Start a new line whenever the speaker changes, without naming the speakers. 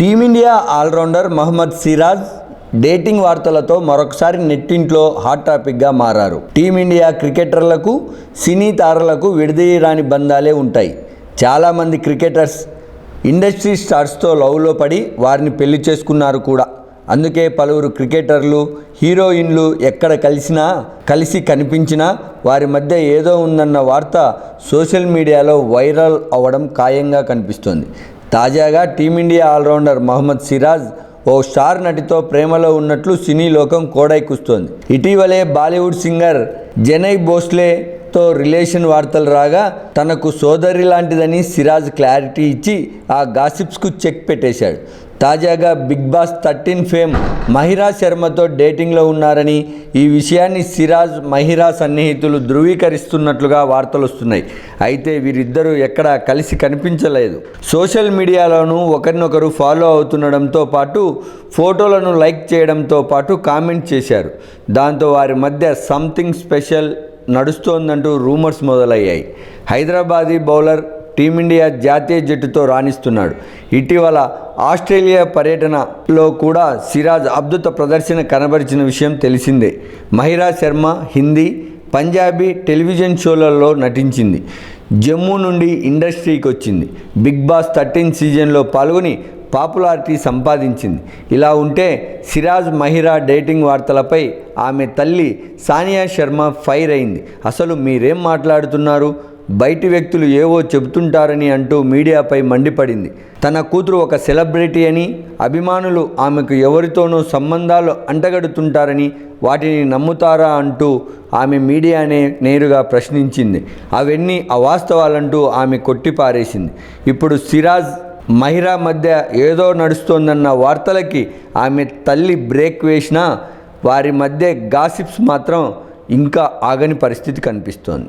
Team India allrounder Mohammed Siraj dating వార్తలతో మరొకసారి నెట్టింట్లో hot టాపిక్గా మారారు. టీమిండియా క్రికెటర్లకు సినీ తారలకు విడదీయరాని బంధాలే ఉంటాయి. చాలామంది క్రికెటర్స్ ఇండస్ట్రీ స్టార్స్తో లవ్లో పడి వారిని పెళ్ళి చేసుకున్నారు కూడా. అందుకే పలువురు క్రికెటర్లు హీరోయిన్లు ఎక్కడ కలిసినా కలిసి కనిపించినా వారి మధ్య ఏదో ఉందన్న వార్త సోషల్ మీడియాలో వైరల్ అవ్వడం ఖాయంగా కనిపిస్తోంది. తాజాగా Team India allrounder Mohammed Siraj ఓ స్టార్ నటితో ప్రేమలో ఉన్నట్లు సినీ లోకం కోడైకుస్తోంది ఇటీవలే బాలీవుడ్ సింగర్ జనై భోస్లేతో రిలేషన్ వార్తలు రాగా తనకు సోదరి లాంటిదని సిరాజ్ క్లారిటీ ఇచ్చి ఆ గాసిప్స్కు చెక్ పెట్టేశాడు. తాజాగా Bigg Boss thirteen fame Mahira శర్మతో డేటింగ్లో ఉన్నారని ఈ విషయాన్ని సిరాజ్ మహిరా సన్నిహితులు ధృవీకరిస్తున్నట్లుగా వార్తలు వస్తున్నాయి. అయితే వీరిద్దరూ ఎక్కడా కలిసి కనిపించలేదు. సోషల్ మీడియాలోనూ ఒకరినొకరు ఫాలో అవుతుండడంతో పాటు ఫోటోలను లైక్ చేయడంతో పాటు కామెంట్ చేశారు. దాంతో వారి మధ్య సంథింగ్ స్పెషల్ నడుస్తోందంటూ రూమర్స్ మొదలయ్యాయి. హైదరాబాదీ బౌలర్ టీమిండియా జాతీయ జట్టుతో రాణిస్తున్నాడు. ఇటీవల ఆస్ట్రేలియా పర్యటనలో కూడా సిరాజ్ అద్భుత ప్రదర్శన కనబరిచిన విషయం తెలిసిందే. మహిరా శర్మ హిందీ పంజాబీ టెలివిజన్ షోలలో నటించింది. జమ్మూ నుండి ఇండస్ట్రీకి వచ్చింది. బిగ్ బాస్ థర్టీన్ సీజన్లో పాల్గొని పాపులారిటీ సంపాదించింది. ఇలా ఉంటే సిరాజ్ మహిరా డేటింగ్ వార్తలపై ఆమె తల్లి సానియా శర్మ ఫైర్ అయింది. అసలు మీరేం మాట్లాడుతున్నారు? బయటి వ్యక్తులు ఏవో చెబుతుంటారని అంటూ మీడియాపై మండిపడింది. తన కూతురు ఒక సెలబ్రిటీ అని అభిమానులు ఆమెకు ఎవరితోనో సంబంధాలు అంటగడుతుంటారని వాటిని నమ్ముతారా అంటూ ఆమె మీడియానే నేరుగా ప్రశ్నించింది. అవన్నీ అవాస్తవాలంటూ ఆమె కొట్టిపారేసింది. ఇప్పుడు సిరాజ్ మహిరా మధ్య ఏదో నడుస్తోందన్న వార్తలకి ఆమె తల్లి బ్రేక్ వేసినా వారి మధ్య గాసిప్స్ మాత్రం ఇంకా ఆగని పరిస్థితి కనిపిస్తోంది.